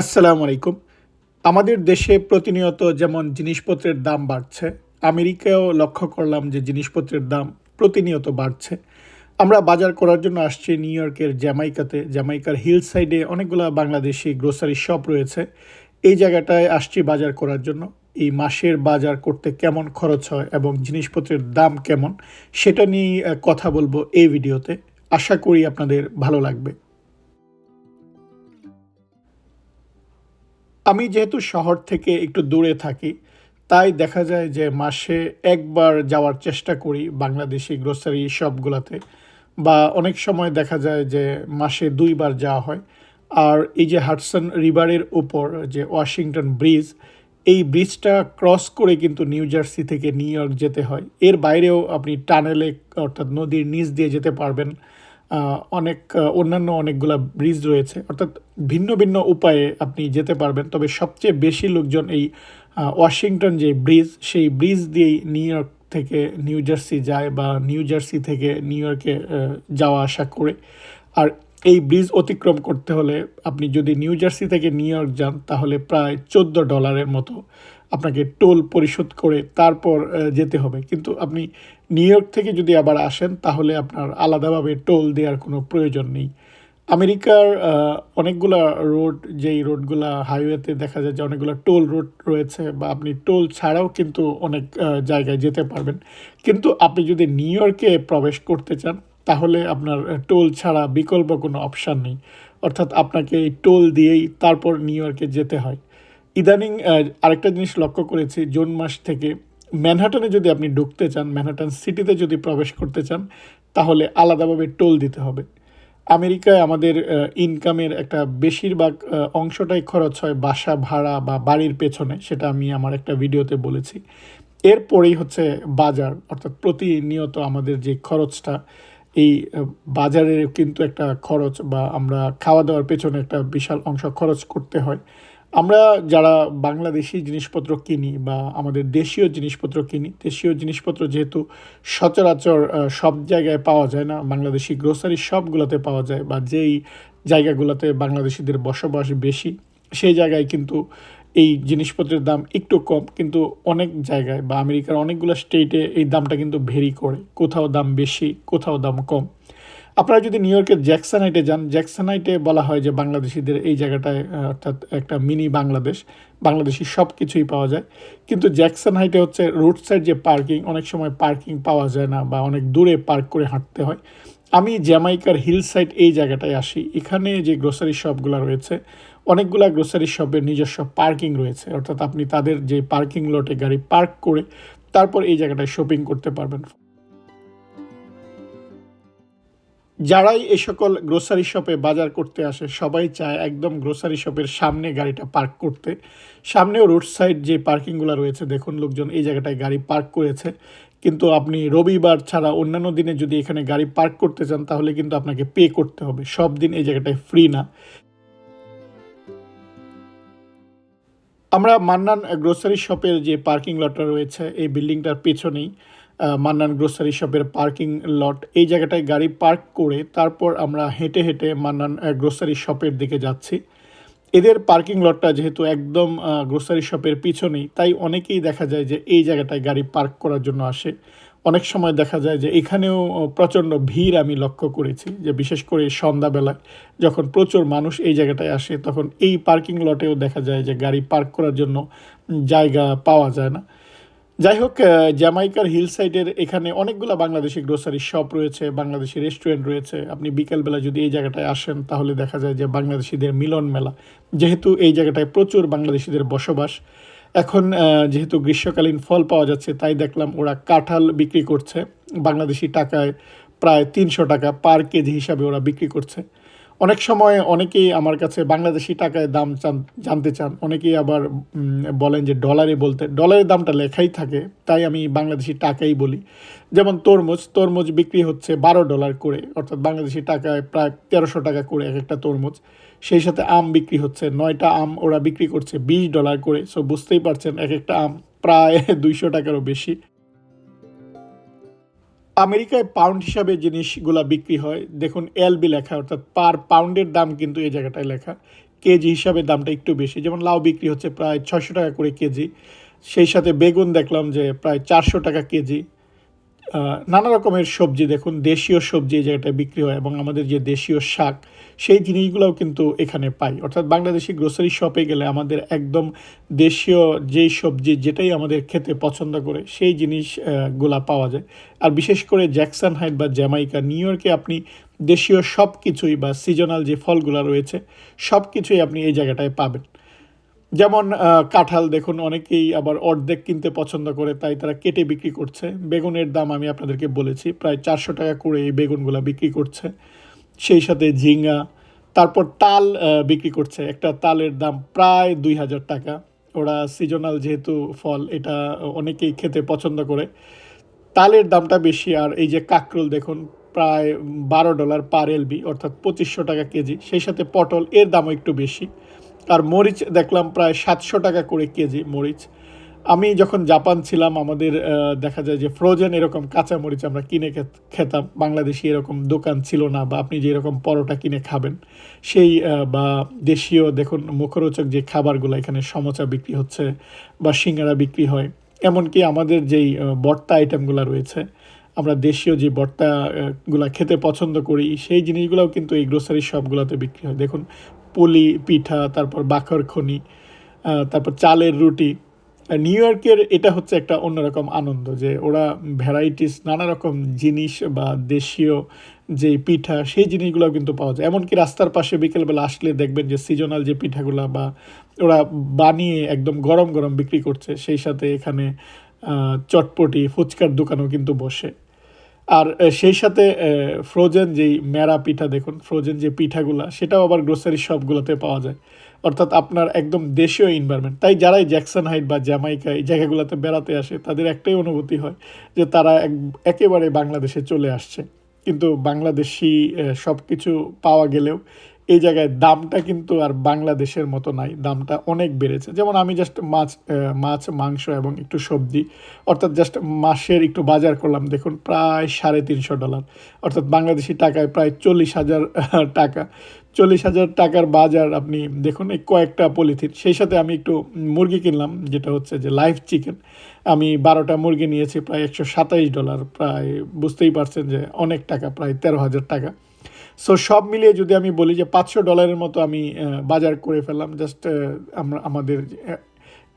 আসসালামু আলাইকুম। আমাদের দেশে প্রতিনিয়ত যেমন জিনিসপত্রের দাম বাড়ছে, আমেরিকায়ও লক্ষ্য করলাম যে জিনিসপত্রের দাম প্রতিনিয়ত বাড়ছে। আমরা বাজার করার জন্য আসছি নিউ ইয়র্কের জ্যামাইকাতে। জ্যামাইকার হিল সাইডে অনেকগুলো বাংলাদেশি গ্রোসারি শপ রয়েছে। এই জায়গাটায় আসছি বাজার করার জন্য। এই মাসের বাজার করতে কেমন খরচ হয় এবং জিনিসপত্রের দাম কেমন, সেটা নিয়ে কথা বলব এই ভিডিওতে। আশা করি আপনাদের ভালো লাগবে। আমি যেহেতু শহর থেকে একটু দূরে থাকি, তাই দেখা যায় যে মাসে একবার যাওয়ার চেষ্টা করি বাংলাদেশি গ্রোসারি শপগুলোতে বা অনেক সময় দেখা যায় যে মাসে দুইবার যাওয়া হয়। আর এই যে হাডসন রিভারের উপর যে ওয়াশিংটন ব্রিজ এই ব্রিজটা ক্রস করে কিন্তু নিউ জার্সি থেকে নিউ ইয়র্ক যেতে হয়। এর বাইরেও আপনি টানেলে অর্থাৎ নদীর নিচ দিয়ে যেতে পারবেন। অনেক অন্যান্য অনেকগুলা ব্রিজ রয়েছে। অর্থাৎ ভিন্ন ভিন্ন উপায়ে আপনি যেতে পারবেন। তবে সবচেয়ে বেশি লোকজন এই ওয়াশিংটন যে ব্রিজ সেই ব্রিজ দিয়েই নিউ ইয়র্ক থেকে নিউ জার্সি যায় বা নিউ জার্সি থেকে নিউ ইয়র্কে যাওয়া আসা করে। আর এই ব্রিজ অতিক্রম করতে হলে আপনি যদি নিউ জার্সি থেকে নিউ ইয়র্ক যান, তাহলে প্রায় চোদ্দ ডলারের মতো আপনাকে টোল পরিশোধ করে তারপর যেতে হবে। কিন্তু আপনি নিউ ইয়র্ক থেকে যদি আবার আসেন, তাহলে আপনার আলাদাভাবে টোল দেওয়ার কোনো প্রয়োজন নেই। আমেরিকার অনেকগুলা রোড, যেই রোডগুলা হাইওয়েতে দেখা যায় যে অনেকগুলো টোল রোড রয়েছে, বা আপনি টোল ছাড়াও কিন্তু অনেক জায়গায় যেতে পারবেন। কিন্তু আপনি যদি নিউ ইয়র্কে প্রবেশ করতে চান, তাহলে আপনার টোল ছাড়া বিকল্প কোনো অপশান নেই। অর্থাৎ আপনাকে এই টোল দিয়েই তারপর নিউ ইয়র্কে যেতে হয়। ইদানিং আরেকটা জিনিস লক্ষ্য করেছি, জুন মাস থেকে ম্যানহাটনে যদি আপনি ঢুকতে চান, ম্যানহাটন সিটিতে যদি প্রবেশ করতে চান, তাহলে আলাদাভাবে টোল দিতে হবে। আমেরিকায় আমাদের ইনকামের একটা বেশিরভাগ অংশটাই খরচ হয় বাসা ভাড়া বা বাড়ির পেছনে, সেটা আমি আমার একটা ভিডিওতে বলেছি। এরপরেই হচ্ছে বাজার, অর্থাৎ প্রতিনিয়ত আমাদের যে খরচটা, এই বাজারের কিন্তু একটা খরচ বা আমরা খাওয়া দাওয়ার পেছনে একটা বিশাল অংশ খরচ করতে হয়। আমরা যারা বাংলাদেশি জিনিসপত্র কিনি বা আমাদের দেশীয় জিনিসপত্র কিনি, দেশীয় জিনিসপত্র যেহেতু সচরাচর সব জায়গায় পাওয়া যায় না, বাংলাদেশি গ্রোসারি সবগুলোতে পাওয়া যায় বা যেই জায়গাগুলোতে বাংলাদেশিদের বসবাস বেশি, সেই জায়গায় কিন্তু এই জিনিসপত্রের দাম একটু কম, কিন্তু অনেক জায়গায় বা আমেরিকার অনেকগুলো স্টেটে এই দামটা কিন্তু ভেরি করে। কোথাও দাম বেশি, কোথাও দাম কম। আপনারা যদি নিউ ইয়র্কের জ্যাকসানাইটে যান, জ্যাকসানাইটে বলা হয় যে বাংলাদেশিদের এই জায়গাটায় অর্থাৎ একটা মিনি বাংলাদেশ, বাংলাদেশি সব কিছুই পাওয়া যায়। কিন্তু জ্যাকসন হাইটে হচ্ছে রোড সাইড যে পার্কিং, অনেক সময় পার্কিং পাওয়া যায় না বা অনেক দূরে পার্ক করে হাঁটতে হয়। আমি জ্যামাইকার হিল সাইড এই জায়গাটায় আসি। এখানে যে গ্রোসারি শপগুলো রয়েছে, অনেকগুলা গ্রোসারি শপের নিজস্ব পার্কিং রয়েছে। অর্থাৎ আপনি তাদের যে পার্কিং লটে গাড়ি পার্ক করে তারপর এই জায়গাটায় শপিং করতে পারবেন। যারাই এই সকল গ্রোসারি শপে বাজার করতে আসে, সবাই চায় একদম গ্রোসারি শপের সামনে গাড়িটা পার্ক করতে। সামনেও রোড সাইড যে পার্কিংগুলো রয়েছে, দেখুন লোকজন এই জায়গাটায় গাড়ি পার্ক করেছে। কিন্তু আপনি রবিবার ছাড়া অন্যান্য দিনে যদি এখানে গাড়ি পার্ক করতে চান, তাহলে কিন্তু আপনাকে পে করতে হবে। সব দিন এই জায়গাটায় ফ্রি না। আমরা মান্নান গ্রোসারি শপের যে পার্কিং লটটা রয়েছে, এই বিল্ডিংটার পেছনেই মান্নান গ্রোসারি শপের পার্কিং লট। এই জায়গাটায় গাড়ি পার্ক করে তারপর আমরা হেঁটে হেঁটে মান্নান গ্রোসারি শপের দিকে যাচ্ছি। এদের পার্কিং লটটা যেহেতু একদম গ্রোসারি শপের পিছনেই, তাই অনেকেই দেখা যায় যে এই জায়গাটায় গাড়ি পার্ক করার জন্য আসে। অনেক সময় দেখা যায় যে এখানেও প্রচণ্ড ভিড় আমি লক্ষ্য করেছি, যে বিশেষ করে সন্ধ্যাবেলায় যখন প্রচুর মানুষ এই জায়গাটায় আসে, তখন এই পার্কিং লটেও দেখা যায় যে গাড়ি পার্ক করার জন্য জায়গা পাওয়া যায় না। যাই হোক জ্যামাইকার হিল সাইডের এখানে অনেকগুলো বাংলাদেশি গ্রোসারি শপ রয়েছে, বাংলাদেশি রেস্টুরেন্ট রয়েছে। আপনি বিকেলবেলা যদি এই জায়গাটায় আসেন, তাহলে দেখা যায় যে বাংলাদেশিদের মিলন মেলা। যেহেতু এই জায়গাটায় প্রচুর বাংলাদেশিদের বসবাস, এখন যেহেতু গ্রীষ্মকালীন ফল পাওয়া যাচ্ছে, তাই দেখলাম ওরা কাঁঠাল বিক্রি করছে। বাংলাদেশি টাকায় প্রায় তিনশো টাকা পার কেজি হিসাবে ওরা বিক্রি করছে। অনেক সময় অনেকেই আমার কাছে বাংলাদেশি টাকায় দাম চান, জানতে চান। অনেকেই আবার বলেন যে ডলারে বলতে, ডলারের দামটা লেখাই থাকে, তাই আমি বাংলাদেশি টাকাই বলি। যেমন তরমুজ তরমুজ বিক্রি হচ্ছে বারো ডলার করে, অর্থাৎ বাংলাদেশি টাকায় প্রায় তেরোশো টাকা করে এক একটা তরমুজ। সেই সাথে আম বিক্রি হচ্ছে, নয়টা আম ওরা বিক্রি করছে বিশ ডলার করে। সো বুঝতেই পারছেন, এক একটা আম প্রায় দুইশো টাকারও বেশি। আমেরিকায় পাউন্ড হিসাবে জিনিসগুলা বিক্রি হয়। দেখুন, এলবি লেখা, অর্থাৎ পার পাউন্ডের দাম কিন্তু এই জায়গাটায় লেখা। কেজি হিসাবে দামটা একটু বেশি। যেমন লাউ বিক্রি হচ্ছে প্রায় ছশো টাকা করে কেজি। সেই সাথে বেগুন দেখলাম যে প্রায় চারশো টাকা কেজি। নানা রকমের সবজি, দেখুন, দেশীয় সবজি এই জায়গাটায় বিক্রি হয় এবং আমাদের যে দেশীয় শাক, সেই জিনিসগুলোও কিন্তু এখানে পাই। অর্থাৎ বাংলাদেশি গ্রোসারি শপে গেলে আমাদের একদম দেশীয় যেই সবজি যেটাই আমাদের খেতে পছন্দ করে, সেই জিনিসগুলা পাওয়া যায়। আর বিশেষ করে জ্যাকসন হাইট বা জ্যামাইকা, নিউ ইয়র্কে আপনি দেশীয় সব কিছুই বা সিজনাল যে ফলগুলো রয়েছে সব কিছুই আপনি এই জায়গাটায় পাবেন। যেমন কাঁঠাল দেখুন, অনেকেই আবার অর্ধেক কিনতে পছন্দ করে, তাই তারা কেটে বিক্রি করছে। বেগুনের দাম আমি আপনাদেরকে বলেছি, প্রায় চারশো টাকা করে এই বেগুনগুলো বিক্রি করছে। সেই সাথে ঝিঙ্গা তারপর তাল বিক্রি করছে। একটা তালের দাম প্রায় দুই হাজার টাকা। ওরা সিজনাল যেহেতু ফল, এটা অনেকেই খেতে পছন্দ করে। তালের দামটা বেশি, আর এই যে কাকরোল দেখুন, প্রায় বারো ডলার পার এলবি, অর্থাৎ পঁচিশশো টাকা কেজি। সেই সাথে পটল, এর দামও একটু বেশি। আর মরিচ দেখলাম প্রায় সাতশো টাকা করে কেজি মরিচ। আমি যখন জাপান ছিলাম আমাদের দেখা যায় যে ফ্রোজেন এরকম কাঁচা মরিচ আমরা কিনে খেতাম। বাংলাদেশি এরকম দোকান ছিল না বা আপনি যে এরকম পরোটা কিনে খাবেন সেই বা দেশীয় দেখুন মুখরোচক যে খাবারগুলো এখানে সমোচা বিক্রি হচ্ছে বা সিঙ্গারা বিক্রি হয় এমনকি আমাদের যেই ভর্তা আইটেমগুলো রয়েছে আমরা দেশীয় যে ভর্তা আহ, গুলা খেতে পছন্দ করি সেই জিনিসগুলোও কিন্তু এই গ্রোসারি শপগুলোতে বিক্রি হয়। দেখুন পুলি, পিঠা, তারপর বাখর খনি তারপর চালের রুটি। নিউ ইয়র্কের এটা হচ্ছে একটা অন্যরকম আনন্দ যে ওরা ভ্যারাইটিস নানা রকম জিনিস বা দেশীয় যে পিঠা, সেই জিনিসগুলো কিন্তু পাওয়া যায়। এমনকি রাস্তার পাশে বিকেলবেলা আসলে দেখবেন যে সিজনাল যে পিঠাগুলো বা ওরা বানিয়ে একদম গরম গরম বিক্রি করছে, সেই সাথে এখানে চটপটি, ফুচকার দোকানও কিন্তু বসে। আর সেই সাথে ফ্রোজেন যেই মেরা পিঠা দেখুন ফ্রোজেন যে পিঠাগুলা, সেটাও আবার গ্রোসারি শপগুলোতে পাওয়া যায়। অর্থাৎ আপনার একদম দেশীয় এনভায়রনমেন্ট তাই যারাই জ্যাকসন হাইট বা জ্যামাইকা এই জায়গাগুলোতে বেড়াতে আসে, তাদের একটাই অনুভূতি হয় যে তারা এক, একেবারে বাংলাদেশে চলে আসছে। কিন্তু বাংলাদেশি সব কিছু পাওয়া গেলেও এই জায়গায় দামটা কিন্তু আর বাংলাদেশের মতো নাই। দামটা অনেক বেড়েছে। যেমন আমি জাস্ট মাছ মাছ, মাংস এবং একটু সবজি, অর্থাৎ জাস্ট মাসের একটু বাজার করলাম, দেখুন প্রায় সাড়ে তিনশো ডলার। অর্থাৎ বাংলাদেশি টাকায় প্রায় চল্লিশ হাজার টাকা। চল্লিশ হাজার টাকার বাজার আপনি দেখুন এই কয়েকটা পলিথিন। সেই সাথে আমি একটু মুরগি কিনলাম, যেটা হচ্ছে যে লাইভ চিকেন আমি বারোটা মুরগি নিয়েছি, প্রায় একশো সাতাইশ ডলার, প্রায় বুঝতেই পারছেন যে অনেক টাকা, প্রায় তেরো হাজার টাকা। সো সব মিলিয়ে যদি আমি বলি যে পাঁচশো ডলারের মতো আমি বাজার করে ফেললাম জাস্ট আমরা, আমাদের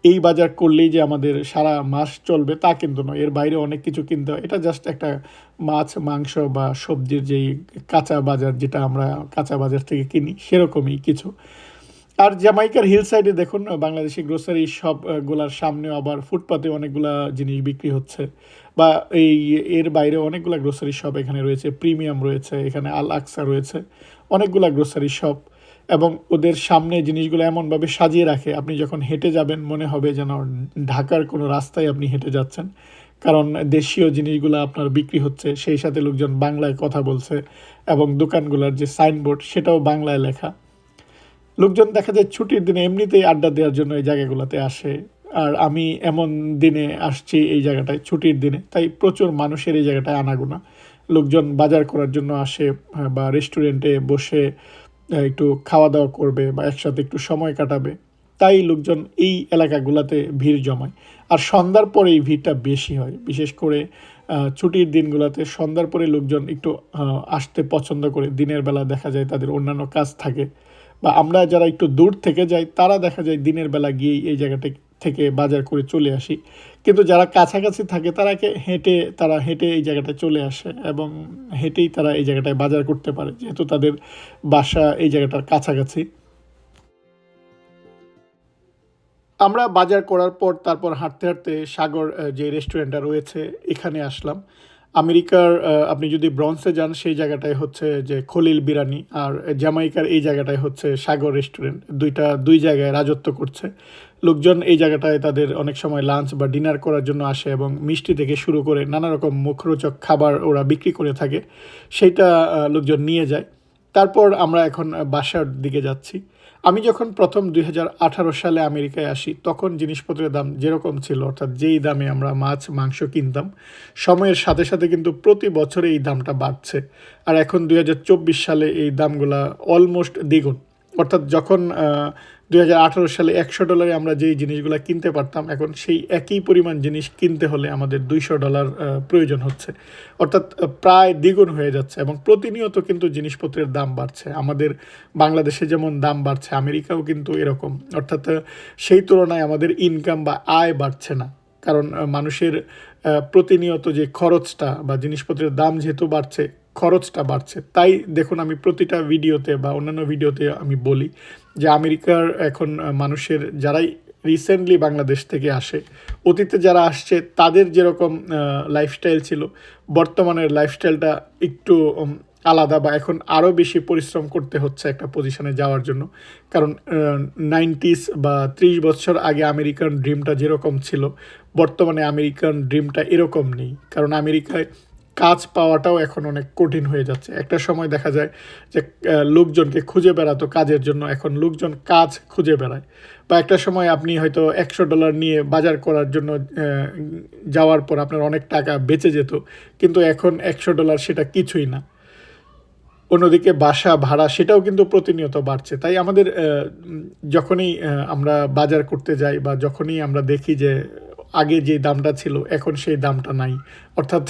এই বাজার করলেই যে আমাদের সারা মাস চলবে তা কিন্তু নয়। এর বাইরে অনেক কিছু কিনতে হয়। এটা জাস্ট একটা মাছ, মাংস বা সবজির যেই কাঁচা বাজার যেটা আমরা কাঁচা বাজার থেকে কিনি, সেরকমই কিছু। আর জামাইকার হিল সাইডে দেখুন বাংলাদেশি গ্রোসারি সব আহ, গুলার সামনে আবার ফুটপাতে অনেকগুলা জিনিস বিক্রি হচ্ছে। বা এই এর বাইরে অনেকগুলা গ্রোসারি শপ এখানে রয়েছে প্রিমিয়াম রয়েছে এখানে আল আকসা রয়েছে অনেকগুলা গ্রোসারি শপ এবং ওদের সামনে জিনিসগুলো এমনভাবে সাজিয়ে রাখে আপনি যখন হেঁটে যাবেন মনে হবে যেন ঢাকার কোনো রাস্তায় আপনি হেঁটে যাচ্ছেন। কারণ দেশীয় জিনিসগুলো আপনার বিক্রি হচ্ছে সেই সাথে লোকজন বাংলায় কথা বলছে এবং দোকানগুলোর যে সাইনবোর্ড সেটাও বাংলায় লেখা। লোকজন দেখা যায় ছুটির দিনে এমনিতেই আড্ডা দেওয়ার জন্য এই জায়গাগুলোতে আসে। আর আমি এমন দিনে আসছি এই জায়গাটায় ছুটির দিনে, তাই প্রচুর মানুষের এই জায়গাটায় আনাগোনা। লোকজন বাজার করার জন্য আসে বা রেস্টুরেন্টে বসে একটু খাওয়া দাওয়া করবে বা একসাথে একটু সময় কাটাবে। তাই লোকজন এই এলাকাগুলোতে ভিড় জমায়। আর সন্ধ্যার পরে এই ভিড়টা বেশি হয়। বিশেষ করে ছুটির দিনগুলোতে সন্ধ্যার পরে লোকজন একটু আসতে পছন্দ করে। দিনের বেলা দেখা যায় তাদের অন্যান্য কাজ থাকে। বা আমরা যারা একটু দূর থেকে যাই, তারা দেখা যায় দিনের বেলা গিয়েই এই জায়গাটা থেকে বাজার করে চলে আসি। কিন্তু যারা কাছাকাছি থাকে তারাকে হেঁটে, তারা হেঁটে এই জায়গাটায় চলে আসে এবং হেঁটেই তারা এই জায়গাটায় বাজার করতে পারে, যেহেতু তাদের বাসা এই জায়গাটার কাছাকাছি। আমরা বাজার করার পর তারপর হাঁটতে হাঁটতে সাগর যে রেস্টুরেন্টটা রয়েছে, এখানে আসলাম। আমেরিকার আপনি যদি ব্রন্সে যান, সেই জায়গাটায় হচ্ছে যে খলিল বিরানি, আর জামাইকার এই জায়গাটায় হচ্ছে সাগর রেস্টুরেন্ট। দুইটা, দুই জায়গায় রাজত্ব করছে। লোকজন এই জায়গাটায় তাদের অনেক সময় লাঞ্চ বা ডিনার করার জন্য আসে এবং মিষ্টি থেকে শুরু করে নানা রকম মুখরোচক খাবার ওরা বিক্রি করে থাকে। সেইটা লোকজন নিয়ে যায়। তারপর আমরা এখন বাসার দিকে যাচ্ছি। আমি যখন প্রথম দুই হাজার আঠারো সালে আমেরিকায় আসি, তখন জিনিসপত্রের দাম যেরকম ছিল, অর্থাৎ যেই দামে আমরা মাছ, মাংস কিনতাম, সময়ের সাথে সাথে কিন্তু প্রতি বছরে এই দামটা বাড়ছে। আর এখন দুই হাজার চব্বিশ সালে এই দামগুলা অলমোস্ট দ্বিগুণ। অর্থাৎ যখন দুই হাজার আঠারো সালে একশো ডলারে আমরা যেই জিনিসগুলো কিনতে পারতাম, এখন সেই একই পরিমাণ জিনিস কিনতে হলে আমাদের দুইশো ডলার প্রয়োজন হচ্ছে। অর্থাৎ প্রায় দ্বিগুণ হয়ে যাচ্ছে এবং প্রতিনিয়ত কিন্তু জিনিসপত্রের দাম বাড়ছে। আমাদের বাংলাদেশে যেমন দাম বাড়ছে, আমেরিকাও কিন্তু এরকম। অর্থাৎ সেই তুলনায় আমাদের ইনকাম বা আয় বাড়ছে না। কারণ মানুষের প্রতিনিয়ত যে খরচটা বা জিনিসপত্রের দাম যেহেতু বাড়ছে খরচটা বাড়ছে। তাই দেখুন, আমি প্রতিটা ভিডিওতে বা অন্যান্য ভিডিওতে আমি বলি যে আমেরিকার এখন মানুষের যারাই রিসেন্টলি বাংলাদেশ থেকে আসে, অতীতে যারা আসছে, তাদের যেরকম লাইফস্টাইল ছিল, বর্তমানের লাইফস্টাইলটা একটু আলাদা বা এখন আরও বেশি পরিশ্রম করতে হচ্ছে একটা পজিশনে যাওয়ার জন্য। কারণ নাইনটিস বা ত্রিশ বছর আগে আমেরিকান ড্রিমটা যেরকম ছিল, বর্তমানে আমেরিকান ড্রিমটা এরকম নেই। কারণ আমেরিকায় কাজ পাওয়াটাও এখন অনেক কঠিন হয়ে যাচ্ছে। একটা সময় দেখা যায় যে লোকজনকে খুঁজে বেড়াতো কাজের জন্য, এখন লোকজন কাজ খুঁজে বেড়ায়। বা একটা সময় আপনি হয়তো একশো ডলার নিয়ে বাজার করার জন্য যাওয়ার পর আপনার অনেক টাকা বেঁচে যেত, কিন্তু এখন একশো ডলার সেটা কিছুই না। অন্যদিকে বাসা ভাড়া সেটাও কিন্তু প্রতিনিয়ত বাড়ছে। তাই আমাদের যখনই আমরা বাজার করতে যাই বা যখনই আমরা দেখি যে আগে যে দামটা ছিল, এখন সেই দামটা নাই। অর্থাৎ,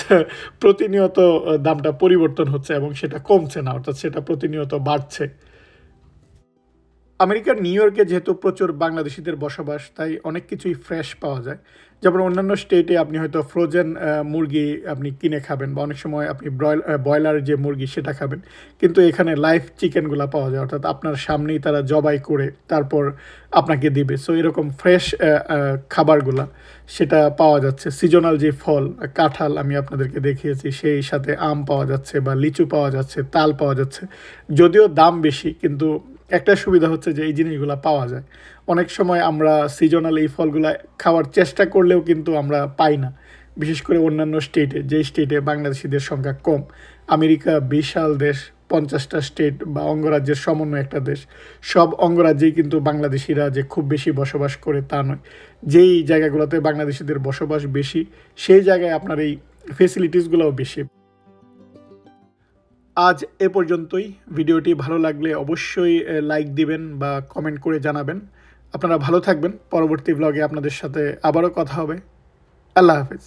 প্রতিনিয়ত দামটা পরিবর্তন হচ্ছে এবং সেটা কমছে না। অর্থাৎ সেটা প্রতিনিয়ত বাড়ছে। আমেরিকার নিউ ইয়র্কে যেহেতু প্রচুর বাংলাদেশিদের বসবাস, তাই অনেক কিছুই ফ্রেশ পাওয়া যায়। যেমন অন্যান্য স্টেটে আপনি হয়তো ফ্রোজেন মুরগি আপনি কিনে খাবেন বা অনেক সময় আপনি ব্রয়লার যে মুরগি সেটা খাবেন। কিন্তু এখানে লাইভ চিকেনগুলো পাওয়া যায়, অর্থাৎ আপনার সামনেই তারা জবাই করে তারপর আপনাকে দিবে। সো এরকম ফ্রেশ খাবারগুলা সেটা পাওয়া যাচ্ছে। সিজনাল যে ফল, কাঁঠাল আমি আপনাদেরকে দেখিয়েছি, সেই সাথে আম পাওয়া যাচ্ছে বা লিচু পাওয়া যাচ্ছে, তাল পাওয়া যাচ্ছে। যদিও দাম বেশি, কিন্তু একটা সুবিধা হচ্ছে যে এই জিনিসগুলো পাওয়া যায়। অনেক সময় আমরা সিজনাল এই ফলগুলো খাওয়ার চেষ্টা করলেও কিন্তু আমরা পাই না। বিশেষ করে অন্যান্য স্টেটে যে স্টেটে বাংলাদেশিদের সংখ্যা কম। আমেরিকা বিশাল দেশ, পঞ্চাশটা স্টেট বা অঙ্গরাজ্যের সমন্বয় একটা দেশ। সব অঙ্গরাজ্যেই কিন্তু বাংলাদেশিরা যে খুব বেশি বসবাস করে তা নয়। যেই জায়গাগুলোতে বাংলাদেশিদের বসবাস বেশি, সেই জায়গায় আপনার এই ফেসিলিটিসগুলোও বেশি। আজ এ পর্যন্তই। ভিডিওটি ভালো লাগলে অবশ্যই লাইক দিবেন বা কমেন্ট করে জানাবেন। আপনারা ভালো থাকবেন। পরবর্তী ব্লগে আপনাদের সাথে আবারও কথা হবে। আল্লাহ হাফেজ।